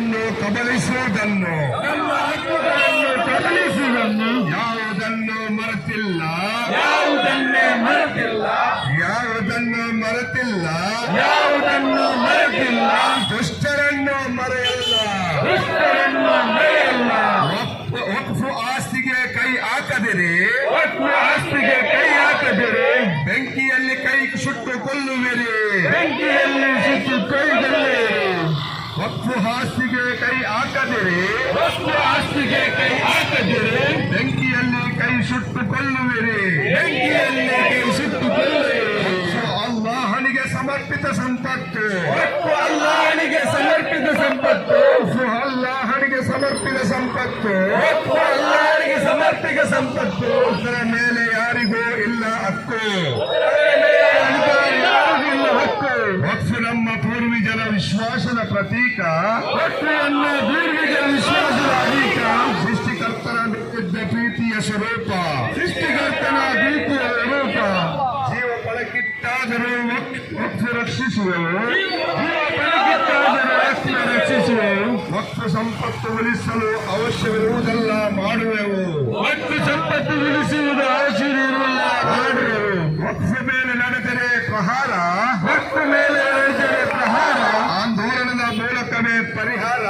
ಹಕ್ಕುಗಳನ್ನು ಕಬಲಿಸುವುದನ್ನು ನಮ್ಮ ಹಕ್ಕುಗಳನ್ನು ಕಬಲಿಸುವುದನ್ನು ಯಾವುದನ್ನು ಮರೆತಿಲ್ಲ. ಯಾವುದನ್ನೇ ಮರೆತಿಲ್ಲ. ಯಾವುದನ್ನು ಮರೆತಿಲ್ಲ. ಯಾವುದನ್ನು ಮರೆತಿಲ್ಲ. ದುಷ್ಟರನ್ನು ಮರೆಯಲ್ಲ. ದುಷ್ಟರನ್ನು ಮರೆಯಲ್ಲ. ಒಪ್ಪು ಆಸ್ತಿಗೆ ಕೈ ಹಾಕದಿರಿ. ಒಪ್ಪು ಆಸ್ತಿಗೆ ಕೈ ಹಾಕದಿರಿ. ಬೆಂಕಿಯಲ್ಲಿ ಕೈ ಸುಟ್ಟು ಕೊಲ್ಲುವಿರಿ. ಬೆಂಕಿಯಲ್ಲಿ ಸುಟ್ಟು ಕೈದಲ್ಲಿ ವಕ್ಫ್ ಆಸ್ತಿಗೆ ಕೈ ಹಾಕದಿರಿ. ವಸ್ತು ಆಸ್ತಿಗೆ ಕೈ ಹಾಕದಿರಿ. ಬೆಂಕಿಯಲ್ಲಿ ಕೈ ಸುಟ್ಟು ಕೊಲ್ಲುವಿರಿ ಬೆಂಕಿಯಲ್ಲಿ ಕೈ ಸುಟ್ಟು ಕೊಲ್ಲುವಿರಿ ವಕ್ಫ್ ಅಲ್ಲಾಹನಿಗೆ ಸಮರ್ಪಿತ ಸಂಪತ್ತು. ಒಟ್ಟು ಅಲ್ಲಾಹನಿಗೆ ಸಮರ್ಪಿತ ಸಂಪತ್ತು. ವಕ್ಫ್ ಅಲ್ಲಾಹನಿಗೆ ಸಮರ್ಪಿತ ಸಂಪತ್ತು. ಒಟ್ಟು ಅಲ್ಲಾಹನಿಗೆ ಸಮರ್ಪಿತ ಸಂಪತ್ತು. ಅದರ ಮೇಲೆ ಯಾರಿಗೂ ಇಲ್ಲ ಹಕ್ಕು. ವಿಶ್ವಾಸದ ಪ್ರತೀಕ. ವಿಶ್ವಾಸದ ಅಧಿಕ ಸೃಷ್ಟಿಕರ್ತನ ಪ್ರೀತಿಯ ಸ್ವರೂಪ. ಸೃಷ್ಟಿಕರ್ತನ ಪ್ರೀತಿಯ ಸ್ವರೂಪ. ಜೀವ ಬಳಕಿಟ್ಟಾದರೂ ರಕ್ಷಿಸುವವು. ರಕ್ಷಿಸುವೆವು. ವಕ್ಫ್ ಸಂಪತ್ತು ಉಳಿಸಲು ಅವಶ್ಯವಿರುವುದಲ್ಲ ಮಾಡುವೆವು. ಮತ್ತು ಸಂಪತ್ತು ಉಳಿಸುವುದು ಅವಶ್ಯ ಇರುವುದಿಲ್ಲ ಮಾಡುವೆವು ವಕ್ಫ್ ಮೇಲೆ ನಡೆದರೆ ಪ್ರಹಾರ ಒಟ್ಟು ಮೇಲೆ ನಡೆದರೆ ಪ್ರಹಾರ ಆಂದೋಲನದ ಮೂಲಕವೇ ಪರಿಹಾರ.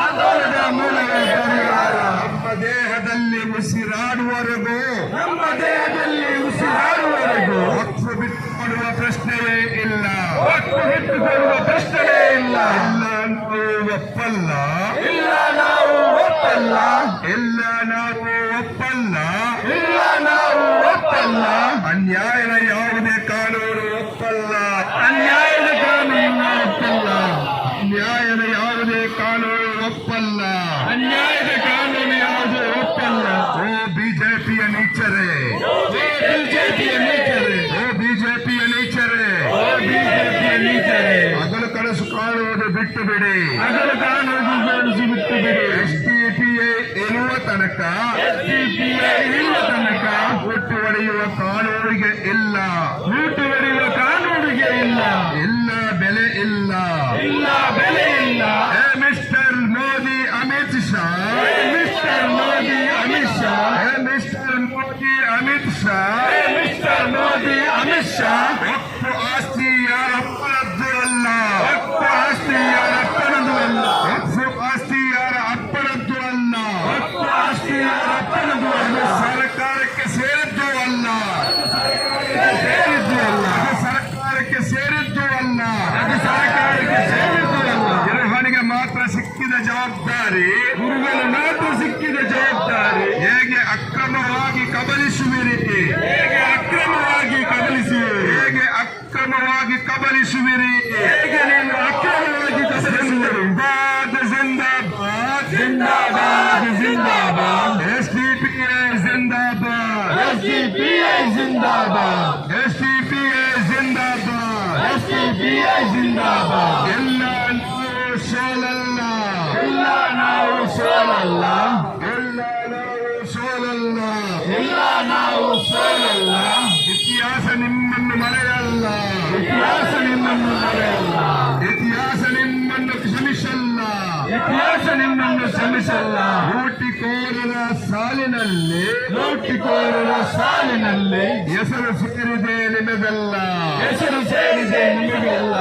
ಆಂದೋಲನದ ಮೂಲವೇ ಪರಿಹಾರ. ನಮ್ಮ ದೇಹದಲ್ಲಿ ಉಸಿರಾಡುವವರೆಗೂ ನಮ್ಮ ದೇಹದಲ್ಲಿ ಉಸಿರಾಡುವವರೆಗೂ ಹೊತ್ತು ಬಿಟ್ಟುಕೊಡುವ ಪ್ರಶ್ನೆಯೇ ಇಲ್ಲ. ಒಟ್ಟು ಬಿಟ್ಟುಕೊಡುವ ಪ್ರಶ್ನೆಯೇ ಇಲ್ಲ. ಇಲ್ಲ ನಾವು ಒಪ್ಪಲ್ಲ. ಇಲ್ಲ ನಾವು ಒಪ್ಪಲ್ಲ. ಇಲ್ಲ ನಾವು ಒಪ್ಪಲ್ಲ. ಇಲ್ಲ ನಾವು ಒಪ್ಪಲ್ಲ. ಅನ್ಯಾಯದ ಯಾವುದೇ ಕಾನೂನು ಒಪ್ಪಲ್ಲ ಅನ್ಯಾಯದ ಕಾನೂನು ಒಪ್ಪಲ್ಲ ನ್ಯಾಯದ ಯಾವುದೇ ಕಾನೂನು ಒಪ್ಪಲ್ಲ. ಅನ್ಯಾಯದ ಕಾನೂನು ಯಾವುದು ಒಪ್ಪಲ್ಲ? ಓ ಬಿಜೆಪಿಯ ನೀಚರೇ. ಬಿಜೆಪಿಯ ನೀಚರೇ. ಓ ಬಿಜೆಪಿಯ ನೀಚರೇ. ಓ ಬಿಜೆಪಿಯ ನೀಚರೇ. ಅದನ್ನು ಕನಸು ಕಾಣುವುದು ಬಿಟ್ಟು ಬಿಡಿ. ಅದರ ಕಾನೂನು ಬೆಳೆಸಿ ಬಿಟ್ಟು ಬಿಡಿ. ಎಸ್ ಡಿ ಪಿ ಎ ಎನ್ನುವ ತನಕ ಎಸ್ಡಿಪಿಐ ಎನ್ನುವ ತನಕ ಹುಟ್ಟು ಹೊಡೆಯುವ ಕಾನೂನಿಗೆ ಇಲ್ಲ. ಊಟ ಬರೆಯುವ ಸಿಕ್ಕಿದ ಜವಾಬ್ದಾರಿ ಗುರುಗಳ ಮಾತು ಸಿಕ್ಕಿದ ಜವಾಬ್ದಾರಿ ಹೇಗೆ ಅಕ್ರಮವಾಗಿ ಕಬಲಿಸುವಿರಿ ಹೇಗೆ ಅಕ್ರಮವಾಗಿ ಕಬಲಿಸಿವೆ ಹೇಗೆ ಅಕ್ರಮವಾಗಿ ಕಬಲಿಸುವಿರಿ ಹೇಗೆ ನೀನು ಅಕ್ರಮವಾಗಿ ಕಬಲಿಸಿದರು ಜಿಂದಾಬಾದ್ ಜಿಂದಾಬಾದ್ ಜಿಂದಾಬಾದ್ ಜಿಂದಾಬಾದ್ ಎಸ್ ಡಿ ಪಿ ಜಿಂದಾಬಾದ್ ಎಸ್ಡಿಪಿಐ ಜಿಂದಾಬಾದ್ ಎಸ್ಡಿಪಿಎ ಜಿಂದಾಬಾದ್ ಎಸ್ಡಿಪಿಐ ಜಿಂದಾಬಾದ್ ಎಲ್ಲ ಸೋಲಲ್ಲ ಎಲ್ಲ ನಾವು ಸೋಲಲ್ಲ ಎಲ್ಲ ನಾವು ಸೋಲಲ್ಲ ಇತಿಹಾಸ ನಿಮ್ಮನ್ನು ಮರೆಯಲ್ಲ. ಇತಿಹಾಸ ನಿಮ್ಮನ್ನು ಮರೆಯಲ್ಲ. ಇತಿಹಾಸ ನಿಮ್ಮನ್ನು ಕ್ಷಮಿಸಲ್ಲ. ಇತಿಹಾಸ ನಿಮ್ಮನ್ನು ಕ್ಷಮಿಸಲ್ಲ. ಕೋಟಿಕೋರರ ಸಾಲಿನಲ್ಲಿ ಲೂಟಿಕೋರರ ಸಾಲಿನಲ್ಲಿ ಹೆಸರು ಸೇರಿದೆ ನಿಮಗೆಲ್ಲ. ಹೆಸರು ಸೇರಿದೆ ನಿಮಗೆಲ್ಲ.